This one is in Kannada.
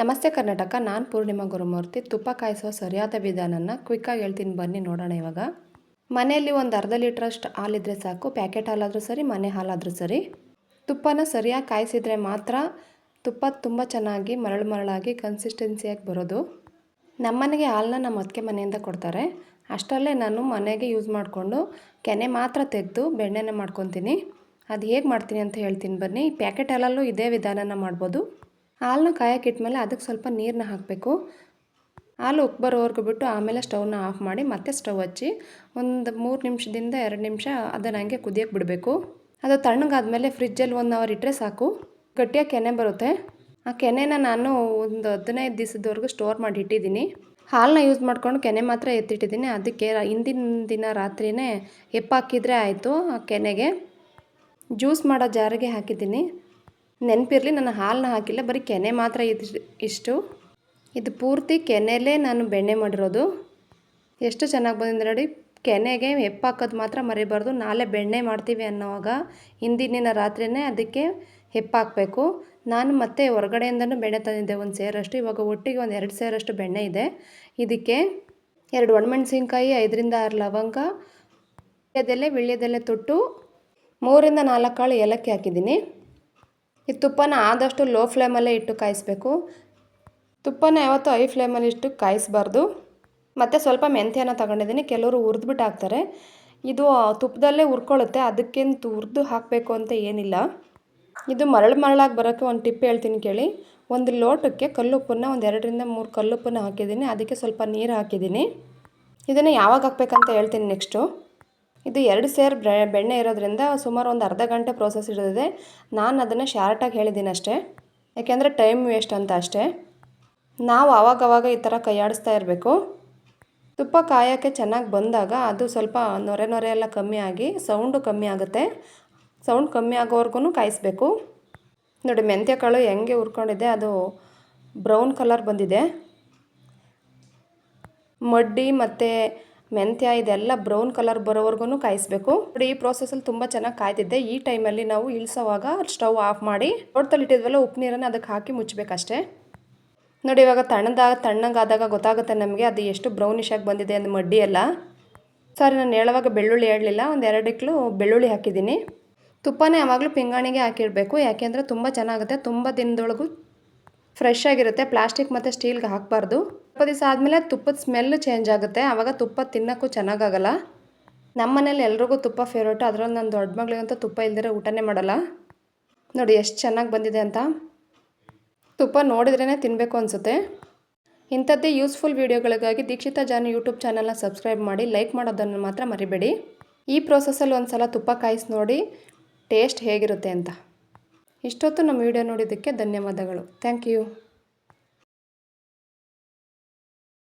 ನಮಸ್ತೆ ಕರ್ನಾಟಕ, ನಾನು ಪೂರ್ಣಿಮಾ ಗುರುಮೂರ್ತಿ. ತುಪ್ಪ ಕಾಯಿಸೋ ಸರಿಯಾದ ವಿಧಾನನ ಕ್ವಿಕ್ಕಾಗಿ ಹೇಳ್ತೀನಿ ಬನ್ನಿ, ನೋಡೋಣ ಇವಾಗ. ಮನೆಯಲ್ಲಿ ಒಂದು ಅರ್ಧ ಲೀಟ್ರಷ್ಟು ಹಾಲಿದ್ರೆ ಸಾಕು, ಪ್ಯಾಕೆಟ್ ಹಾಲಾದರೂ ಸರಿ, ಮನೆ ಹಾಲಾದರೂ ಸರಿ. ತುಪ್ಪನ ಸರಿಯಾಗಿ ಕಾಯಿಸಿದರೆ ಮಾತ್ರ ತುಪ್ಪ ತುಂಬ ಚೆನ್ನಾಗಿ ಮರಳು ಮರಳಾಗಿ ಕನ್ಸಿಸ್ಟೆನ್ಸಿಯಾಗಿ ಬರೋದು. ನಮ್ಮನೆಗೆ ಹಾಲನ್ನ ನಮ್ಮ ಅದಕ್ಕೆ ಮನೆಯಿಂದ ಕೊಡ್ತಾರೆ. ಅಷ್ಟರಲ್ಲೇ ನಾನು ಮನೆಗೆ ಯೂಸ್ ಮಾಡಿಕೊಂಡು ಕೆನೆ ಮಾತ್ರ ತೆಗೆದು ಬೆಣ್ಣೆನ ಮಾಡ್ಕೊತೀನಿ. ಅದು ಹೇಗೆ ಮಾಡ್ತೀನಿ ಅಂತ ಹೇಳ್ತೀನಿ ಬನ್ನಿ. ಪ್ಯಾಕೆಟ್ ಹಾಲಲ್ಲೂ ಇದೇ ವಿಧಾನನ ಮಾಡ್ಬೋದು. ಹಾಲನ್ನ ಕಾಯಕ್ಕೆ ಇಟ್ಮೇಲೆ ಅದಕ್ಕೆ ಸ್ವಲ್ಪ ನೀರನ್ನ ಹಾಕಬೇಕು. ಹಾಲು ಉಪ್ಪು ಬರೋವರೆಗೂ ಬಿಟ್ಟು ಆಮೇಲೆ ಸ್ಟವ್ನ ಆಫ್ ಮಾಡಿ ಮತ್ತೆ ಸ್ಟವ್ ಹಚ್ಚಿ ಒಂದು ಮೂರು ನಿಮಿಷದಿಂದ ಎರಡು ನಿಮಿಷ ಅದನ್ನು ಹಂಗೆ ಕುದಿಯೋಕ್ಕೆ ಬಿಡಬೇಕು. ಅದು ತಣ್ಣಗಾದ್ಮೇಲೆ ಫ್ರಿಜ್ಜಲ್ಲಿ ಒನ್ ಅವರ್ ಇಟ್ಟರೆ ಸಾಕು. ಗಟ್ಟಿಯಾಗಿ ಕೆನೆ ಬರುತ್ತೆ. ಆ ಕೆನೆನ ನಾನು ಒಂದು ಹದಿನೈದು ದಿವಸದವರೆಗೂ ಸ್ಟೋರ್ ಮಾಡಿ ಇಟ್ಟಿದ್ದೀನಿ. ಹಾಲನ್ನ ಯೂಸ್ ಮಾಡ್ಕೊಂಡು ಕೆನೆ ಮಾತ್ರ ಎತ್ತಿಟ್ಟಿದ್ದೀನಿ. ಅದಕ್ಕೆ ಹಿಂದಿನ ದಿನ ರಾತ್ರಿಯೇ ಹೆಪ್ಪಾಕಿದರೆ ಆಯಿತು ಆ ಕೆನೆಗೆ. ಜ್ಯೂಸ್ ಮಾಡೋ ಜಾರಿಗೆ ಹಾಕಿದ್ದೀನಿ. ನೆನಪಿರಲಿ ನಾನು ಹಾಲನ್ನ ಹಾಕಿಲ್ಲ, ಬರೀ ಕೆನೆ ಮಾತ್ರ ಇದು ಇಷ್ಟು. ಇದು ಪೂರ್ತಿ ಕೆನೆಲೇ ನಾನು ಬೆಣ್ಣೆ ಮಾಡಿರೋದು. ಎಷ್ಟು ಚೆನ್ನಾಗಿ ಬಂದಿದೆ ನೋಡಿ, ಕೆನೆಗೆ ಹೆಪ್ಪಾಕೋದು ಮಾತ್ರ ಮರಿಬಾರ್ದು, ನಾಳೆ ಬೆಣ್ಣೆ ಮಾಡ್ತೀವಿ ಅನ್ನೋವಾಗ ಹಿಂದಿನ ರಾತ್ರಿಯೇ ಅದಕ್ಕೆ ಹೆಪ್ಪಾಕಬೇಕು ನಾನು ಮತ್ತೆ ಹೊರಗಡೆಯಿಂದನೂ ಬೆಣ್ಣೆ ತಂದಿದ್ದೆ, ಒಂದು ಸೇರಷ್ಟು, ಇವಾಗ ಒಟ್ಟಿಗೆ ಒಂದು ಎರಡು ಸೇರಷ್ಟು ಬೆಣ್ಣೆ ಇದೆ. ಇದಕ್ಕೆ ಎರಡು ಒಣಮೆಣಸಿನ್ಕಾಯಿ, ಐದರಿಂದ ಆರು ಲವಂಗ ಅದೆಲೆ ವಿಳ್ಯದೆಲೆ ತೊಟ್ಟು, ಮೂರಿಂದ ನಾಲ್ಕು ಕಾಳು ಏಲಕ್ಕಿ ಹಾಕಿದ್ದೀನಿ. ಈ ತುಪ್ಪನ ಆದಷ್ಟು ಲೋ ಫ್ಲೇಮಲ್ಲೇ ಇಟ್ಟು ಕಾಯಿಸ್ಬೇಕು. ತುಪ್ಪನ ಯಾವತ್ತೂ ಐ ಫ್ಲೇಮಲ್ಲಿ ಇಟ್ಟು ಕಾಯಿಸ್ಬಾರ್ದು. ಮತ್ತು ಸ್ವಲ್ಪ ಮೆಂತ್ಯನ ತಗೊಂಡಿದ್ದೀನಿ, ಕೆಲವರು ಹುರಿದ್ಬಿಟ್ಟು ಹಾಕ್ತಾರೆ. ಇದು ತುಪ್ಪದಲ್ಲೇ ಹುರ್ಕೊಳ್ಳುತ್ತೆ, ಅದಕ್ಕಿಂತ ಹುರಿದು ಹಾಕಬೇಕು ಅಂತ ಏನಿಲ್ಲ. ಇದು ಮರಳು ಮರಳಾಗಿ ಬರೋಕ್ಕೆ ಒಂದು ಟಿಪ್ ಹೇಳ್ತೀನಿ ಕೇಳಿ. ಒಂದು ಲೋಟಕ್ಕೆ ಕಲ್ಲುಪ್ಪನ್ನ ಒಂದು ಎರಡರಿಂದ ಮೂರು ಕಲ್ಲುಪ್ಪನ್ನು ಹಾಕಿದ್ದೀನಿ, ಅದಕ್ಕೆ ಸ್ವಲ್ಪ ನೀರು ಹಾಕಿದ್ದೀನಿ. ಇದನ್ನು ಯಾವಾಗ ಹಾಕ್ಬೇಕಂತ ಹೇಳ್ತೀನಿ ನೆಕ್ಸ್ಟು. ಇದು ಎರಡು ಸೇರ್ ಬೆಣ್ಣೆ ಇರೋದ್ರಿಂದ ಸುಮಾರು ಒಂದು ಅರ್ಧ ಗಂಟೆ ಪ್ರೋಸೆಸ್ ಇರೋದಿದೆ ನಾನು ಅದನ್ನು ಶಾರ್ಟಾಗಿ ಹೇಳಿದ್ದೀನಿ ಅಷ್ಟೇ. ಯಾಕೆಂದರೆ ಟೈಮ್ ವೇಸ್ಟ್ ಅಂತ ಅಷ್ಟೇ. ನಾವು ಆವಾಗವಾಗ ಈ ಥರ ಕೈಯಾಡಿಸ್ತಾ ಇರಬೇಕು. ತುಪ್ಪ ಕಾಯೋಕ್ಕೆ ಚೆನ್ನಾಗಿ ಬಂದಾಗ ಅದು ಸ್ವಲ್ಪ ನೊರೆ ನೊರೆ ಎಲ್ಲ ಕಮ್ಮಿ ಆಗಿ ಸೌಂಡು ಕಮ್ಮಿ ಆಗುತ್ತೆ. ಸೌಂಡ್ ಕಮ್ಮಿ ಆಗೋವರೆಗೂ ಕಾಯಿಸ್ಬೇಕು. ನೋಡಿ, ಮೆಂತ್ಯ ಕಾಳು ಹೆಂಗೆ ಹುರ್ಕೊಂಡಿದ್ದೆ ಅದು ಬ್ರೌನ್ ಕಲರ್ ಬಂದಿದೆ. ಮಡ್ಡಿ ಮತ್ತು ಮೆಂತ್ಯ ಇದೆಲ್ಲ ಬ್ರೌನ್ ಕಲರ್ ಬರೋವರೆಗೂ ಕಾಯಿಸ್ಬೇಕು. ನೋಡಿ, ಈ ಪ್ರೋಸೆಸಲ್ಲಿ ತುಂಬ ಚೆನ್ನಾಗಿ ಕಾಯ್ತಿದ್ದೆ. ಈ ಟೈಮಲ್ಲಿ ನಾವು ಇಳಿಸೋವಾಗ ಸ್ಟವ್ ಆಫ್ ಮಾಡಿ ಇಟ್ಟಿದ್ವಲ್ಲ ಉಪ್ಪು ನೀರನ್ನು ಅದಕ್ಕೆ ಹಾಕಿ ಮುಚ್ಚಬೇಕಷ್ಟೇ ನೋಡಿ, ಇವಾಗ ತಣ್ಣದಾಗ ತಣ್ಣಗಾದಾಗ ಗೊತ್ತಾಗುತ್ತೆ ನಮಗೆ ಅದು ಎಷ್ಟು ಬ್ರೌನಿಶ್ ಆಗಿ ಬಂದಿದೆ ಅಂದ್ರೆ ಮಡ್ಡಿ ಎಲ್ಲ. ಸರಿ, ನಾನು ಹೇಳುವಾಗ ಬೆಳ್ಳುಳ್ಳಿ ಹೇಳಲಿಲ್ಲ ಒಂದು ಎರಡು ಇಕ್ಕಲು ಬೆಳ್ಳುಳ್ಳಿ ಹಾಕಿದ್ದೀನಿ. ತುಪ್ಪನೇ ಯಾವಾಗಲೂ ಪಿಂಗಾಣಿಗೆ ಹಾಕಿರಬೇಕು, ಯಾಕೆಂದರೆ ತುಂಬ ಚೆನ್ನಾಗುತ್ತೆ. ತುಂಬ ದಿನದೊಳಗೂ ಫ್ರೆಶ್ ಆಗಿರುತ್ತೆ. ಪ್ಲಾಸ್ಟಿಕ್ ಮತ್ತು ಸ್ಟೀಲ್ಗೆ ಹಾಕಬಾರ್ದು. ಸ್ವಲ್ಪ ದಿವಸ ಆದಮೇಲೆ ತುಪ್ಪದ ಸ್ಮೆಲ್ ಚೇಂಜ್ ಆಗುತ್ತೆ. ಆವಾಗ ತುಪ್ಪ ತಿನ್ನೋಕ್ಕೂ ಚೆನ್ನಾಗಾಗಲ್ಲ. ನಮ್ಮ ಮನೇಲಿ ಎಲ್ರಿಗೂ ತುಪ್ಪ ಫೇವ್ರೇಟು ಅದರಲ್ಲಿ ನನ್ನ ದೊಡ್ಡ ಮಗಳಿಗಂತೂ ತುಪ್ಪ ಇಲ್ದಿರೋ ಊಟನೇ ಮಾಡಲ್ಲ. ನೋಡಿ ಎಷ್ಟು ಚೆನ್ನಾಗಿ ಬಂದಿದೆ ಅಂತ. ತುಪ್ಪ ನೋಡಿದ್ರೇ ತಿನ್ನಬೇಕು ಅನಿಸುತ್ತೆ. ಇಂಥದ್ದೇ ಯೂಸ್ಫುಲ್ ವೀಡಿಯೋಗಳಿಗಾಗಿ ದೀಕ್ಷಿತಾ ಜಾನು ಯೂಟ್ಯೂಬ್ ಚಾನಲ್ನ ಸಬ್ಸ್ಕ್ರೈಬ್ ಮಾಡಿ ಲೈಕ್ ಮಾಡೋದನ್ನು ಮಾತ್ರ ಮರಿಬೇಡಿ. ಈ ಪ್ರೋಸೆಸ್ಸಲ್ಲಿ ಒಂದು ಸಲ ತುಪ್ಪ ಕಾಯಿಸಿ ನೋಡಿ ಟೇಸ್ಟ್ ಹೇಗಿರುತ್ತೆ ಅಂತ. ಇಷ್ಟೊತ್ತು ನಮ್ಮ ವಿಡಿಯೋ ನೋಡಿದ್ದಕ್ಕೆ ಧನ್ಯವಾದಗಳು. Thank you.